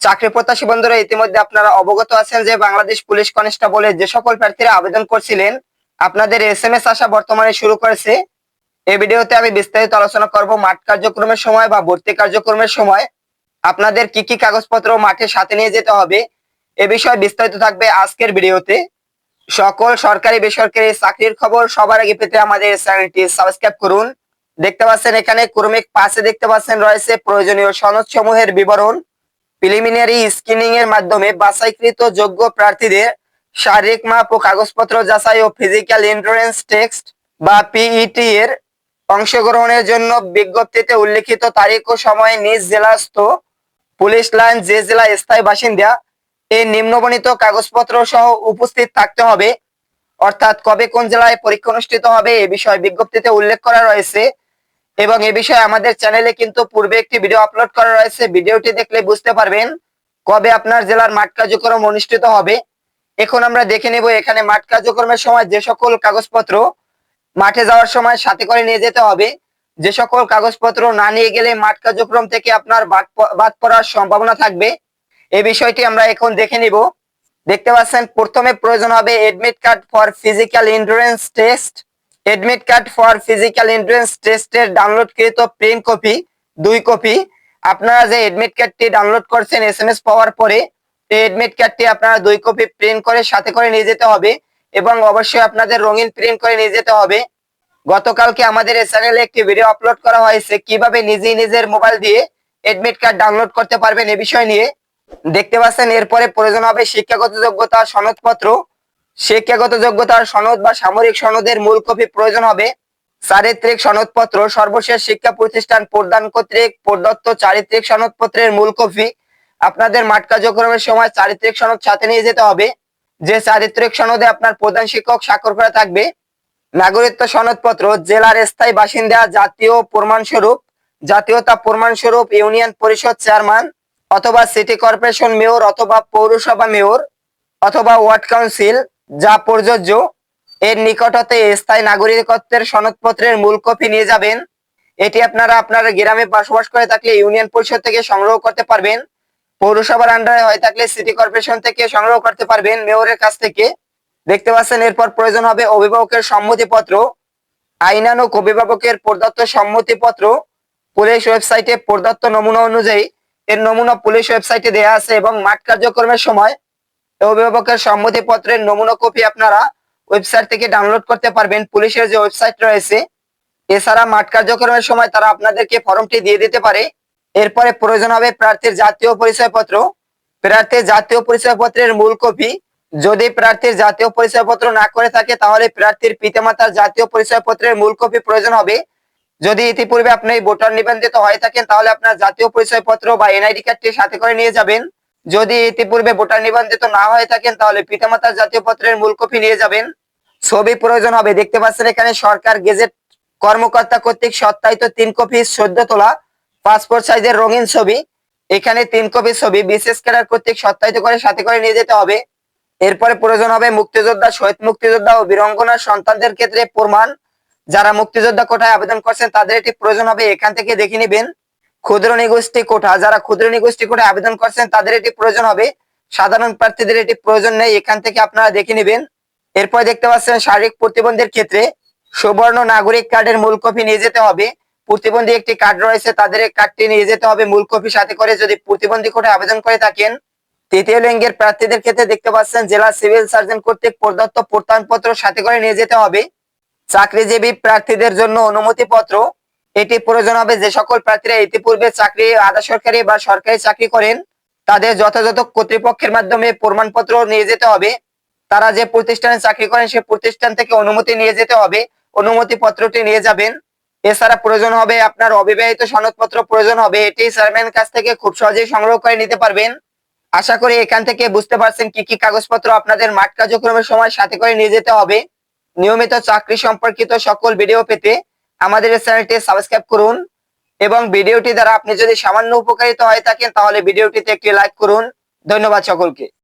চাকরি প্রত্যাশী বন্ধুরা, ইতিমধ্যে আপনারা অবগত আছেন যে বাংলাদেশ পুলিশ কনস্টেবলের যে সকল প্রার্থীরা আবেদন করছিলেন, আপনাদের এস এম এস আসা বর্তমানে শুরু করেছে। এই ভিডিওতে আমি বিস্তারিত আলোচনা করব মাঠ কার্যক্রমের সময় বা ভর্তি কার্যক্রমের সময়। আপনাদের কি কি কাগজপত্র মাঠে সাথে নিয়ে যেতে হবে, এ বিষয়ে বিস্তারিত থাকবে আজকের ভিডিওতে। সকল সরকারি বেসরকারি চাকরির খবর সবার আগে পেতে আমাদের চ্যানেলটি সাবস্ক্রাইব করুন। দেখতে পাচ্ছেন এখানে ক্রমিক পাশে দেখতে পাচ্ছেন রয়েছে প্রয়োজনীয় সনদ সমূহের বিবরণ। প্রিলিমিনারি স্ক্রিনিং এর মাধ্যমে বাছাইকৃত যোগ্য প্রার্থীদের শারীরিক মাপ ও কাগজপত্র যাচাই ও ফিজিক্যাল এন্ট্রান্স টেক্সট বা পিইটি এর অংশগ্রহণের জন্য বিজ্ঞপ্তিতে উল্লেখিত তারিখ ও সময়ে নিজ জেলাস্থ পুলিশ লাইন, যে জেলা স্থায়ী বাসিন্দা এই নিম্নবর্ণিত কাগজপত্র সহ উপস্থিত থাকতে হবে। অর্থাৎ কবে কোন জেলায় পরীক্ষা অনুষ্ঠিত হবে এ বিষয়ে বিজ্ঞপ্তিতে উল্লেখ করা রয়েছে। এবং এ বিষয়ে আমাদের চ্যানেলে কিন্তু পূর্বে একটি ভিডিও আপলোড করা রয়েছে। ভিডিওটি দেখলে বুঝতে পারবেন কবে আপনার জেলার মাঠ কার্যক্রম অনুষ্ঠিত হবে। এখন আমরা দেখে নেব এখানে মাঠ কার্যক্রমের সময় যে সকল কাগজপত্র মাঠে যাওয়ার সময় সাথে করে নিয়ে যেতে হবে। যে সকল কাগজপত্র না নিয়ে গেলে মাঠ কার্যক্রম থেকে আপনার বাদ পড়ার সম্ভাবনা থাকবে। এ বিষয়টি আমরা এখন দেখে নিব। দেখতে পাচ্ছেন, প্রথমে প্রয়োজন হবে admit card for physical entrance test admit card for physical entrance টেস্টের ডাউনলোডকৃত প্রিন্ট কপি দুই কপি আপনারা যে এডমিট কার্ডটি ডাউনলোড করছেন এসএমএস পাওয়ার পরে, এই এডমিট কার্ডটি আপনারা দুই কপি প্রিন্ট করে সাথে করে নিয়ে যেতে হবে এবং অবশ্যই আপনাদের রঙিন প্রিন্ট করে নিয়ে যেতে হবে। গতকালকে আমাদের এই চ্যানেলে একটি ভিডিও আপলোড করা হয়েছে, কীভাবে নিজেই নিজের মোবাইল দিয়ে এডমিট কার্ড ডাউনলোড করতে পারবেন এ বিষয় নিয়ে। দেখতে পাচ্ছেন, এরপরে প্রয়োজন হবে শিক্ষাগত যোগ্যতা, সনদপত্র শিক্ষাগত যোগ্যতার সনদ বা সামরিক সনদের মূল কপি প্রয়োজন হবে। চারিত্রিক সনদপত্র সর্বশেষ শিক্ষা প্রতিষ্ঠান প্রদান কর্তৃক প্রদত্ত চারিত্রিক সনদপত্রের মূল কপি। আপনাদের মাঠ কার্যক্রমের সময় চারিত্রিক সনদ সাথে নিয়ে যেতে হবে। যে চারিত্রিক সনদে আপনার প্রধান শিক্ষক স্বাক্ষর করা থাকবে, নাগরিকত্ব সনদপত্র জেলার স্থায়ী বাসিন্দা, জাতীয় প্রমাণস্বরূপ, জাতীয়তা প্রমাণস্বরূপ, ইউনিয়ন পরিষদ চেয়ারম্যান, অথবা সিটি কর্পোরেশন মেয়র অথবা পৌরসভা মেয়র, অথবা ওয়ার্ড কাউন্সিল যা প্রযোজ্য, এর নিকটতে স্থায়ী নাগরিকত্বের সনদপত্রের মূল কপি নিয়ে যাবেন। এটি আপনারা আপনার গ্রামে বসবাস করে থাকলে ইউনিয়ন পরিষদ থেকে সংগ্রহ করতে পারবেন। পৌরসভার আন্ডারে হয়ে থাকলে সিটি কর্পোরেশন থেকে সংগ্রহ করতে পারবেন মেয়রের কাছ থেকে। দেখতে পাচ্ছেন, এরপর প্রয়োজন হবে অভিভাবকের সম্মতিপত্র। আইনানুক অভিভাবকের প্রদত্ত সম্মতিপত্র। পুলিশ ওয়েবসাইটে প্রদত্ত নমুনা অনুযায়ী এর নমুনা পুলিশ ওয়েবসাইটে দেয়া আছে এবং মাঠ কার্যক্রমের সময় অভিভাবকের সম্মতিপত্রের নমুনা কপি আপনারা ওয়েবসাইট থেকে ডাউনলোড করতে পারবেন। পুলিশের যে ওয়েবসাইট রয়েছে, এছাড়া মাঠ কার্যক্রমের সময় তারা আপনাদেরকে ফর্মটি দিয়ে দিতে পারে। এরপরে প্রয়োজন হবে প্রার্থীর জাতীয় পরিচয়পত্র। প্রার্থীর জাতীয় পরিচয়পত্রের মূল কপি। যদি প্রার্থীর জাতীয় পরিচয়পত্র না করে থাকে, তাহলে প্রার্থীর পিতামাতার জাতীয় পরিচয়পত্রের মূল কপি প্রয়োজন হবে। যদি ইতিপূর্বে আপনি ভোটার নিবন্ধিত হয়ে থাকেন, তাহলে আপনার জাতীয় পরিচয়পত্র বা এনআইডি কার্ডটি সাথে করে নিয়ে যাবেন। যদি ইতিপূর্বে ভোটার নিবন্ধিত না হয়ে থাকেন, তাহলে পিতামাতার জাতীয় পত্রের মূল কপি নিয়ে যাবেন। ছবি প্রয়োজন হবে। দেখতে পাচ্ছেন এখানে সরকার গেজেট কর্মকর্তা কর্তৃক সত্যায়িত তিন কপি সদ্য তোলা পাসপোর্ট সাইজের রঙিন ছবি। এখানে তিন কপি ছবি বিশেষ ক্যাডার কর্তৃক সত্যায়িত করে সাথে করে নিয়ে যেতে হবে। এরপরে প্রয়োজন হবে মুক্তিযোদ্ধা, শহীদ মুক্তিযোদ্ধা ও বীরঙ্গনার সন্তানদের ক্ষেত্রে প্রমাণ। যারা মুক্তিযোদ্ধা কোটায় আবেদন করছেন, তাদের এটি প্রয়োজন হবে। এখান থেকে দেখে নেবেন ক্ষুদ্র নিগোষ্ঠী কোটা যারা ক্ষুদ্র নিগোষ্ঠী কোটায় আবেদন করছেন, তাদের এটি প্রয়োজন হবে। সাধারণ প্রার্থীদের এটি প্রয়োজন নেই। এখান থেকে আপনারা দেখে নেবেন। এরপর দেখতে পাচ্ছেন, শারীরিক প্রতিবন্ধীর ক্ষেত্রে সুবর্ণ নাগরিক কার্ডের মূল কপি নিয়ে যেতে হবে। প্রতিবন্ধী একটি কার্ড রয়েছে, তাদের কার্ডটি নিয়ে যেতে হবে। মূল কপি সাথে করে যদি প্রতিবন্ধী কোটায় আবেদন করে থাকেন, তৃতীয় লিঙ্গের প্রার্থীদের ক্ষেত্রে দেখতে পাচ্ছেন, জেলা সিভিল সার্জন কর্তৃক প্রদত্ত প্রত্যয়নপত্র সাথে করে নিয়ে যেতে হবে। চাকরিজীবী প্রার্থীদের জন্য অনুমতিপত্র এটি প্রয়োজন হবে যে সকল প্রার্থীরা ইতিপূর্বে চাকরি, আধা সরকারি বা সরকারি চাকরি করেন, তাদের যথাযথ কর্তৃপক্ষের মাধ্যমে প্রমাণপত্র নিয়ে যেতে হবে। তারা যে প্রতিষ্ঠানে চাকরি করেন সেই প্রতিষ্ঠান থেকে অনুমতি নিয়ে যেতে হবে। অনুমতি পত্রটি নিয়ে যাবেন। এছাড়া প্রয়োজন হবে আপনার অবিবাহিত সনদপত্র প্রয়োজন হবে। এটি চেয়ারম্যানের কাছ থেকে খুব সহজেই সংগ্রহ করে নিতে পারবেন। আশা করি এখান থেকে বুঝতে পারছেন কি কি কাগজপত্র আপনাদের মাঠ কার্যক্রমের সময় সাথে করে নিয়ে যেতে হবে। নিয়মিত চাকরি সম্পর্কিত সকল ভিডিও পেতে আমাদের চ্যানেলটি সাবস্ক্রাইব করুন এবং ভিডিওটি দ্বারা আপনি যদি সামান্য উপকারিত হয়ে থাকেন তাহলে ভিডিওটিতে একটি লাইক করুন। ধন্যবাদ সকলকে।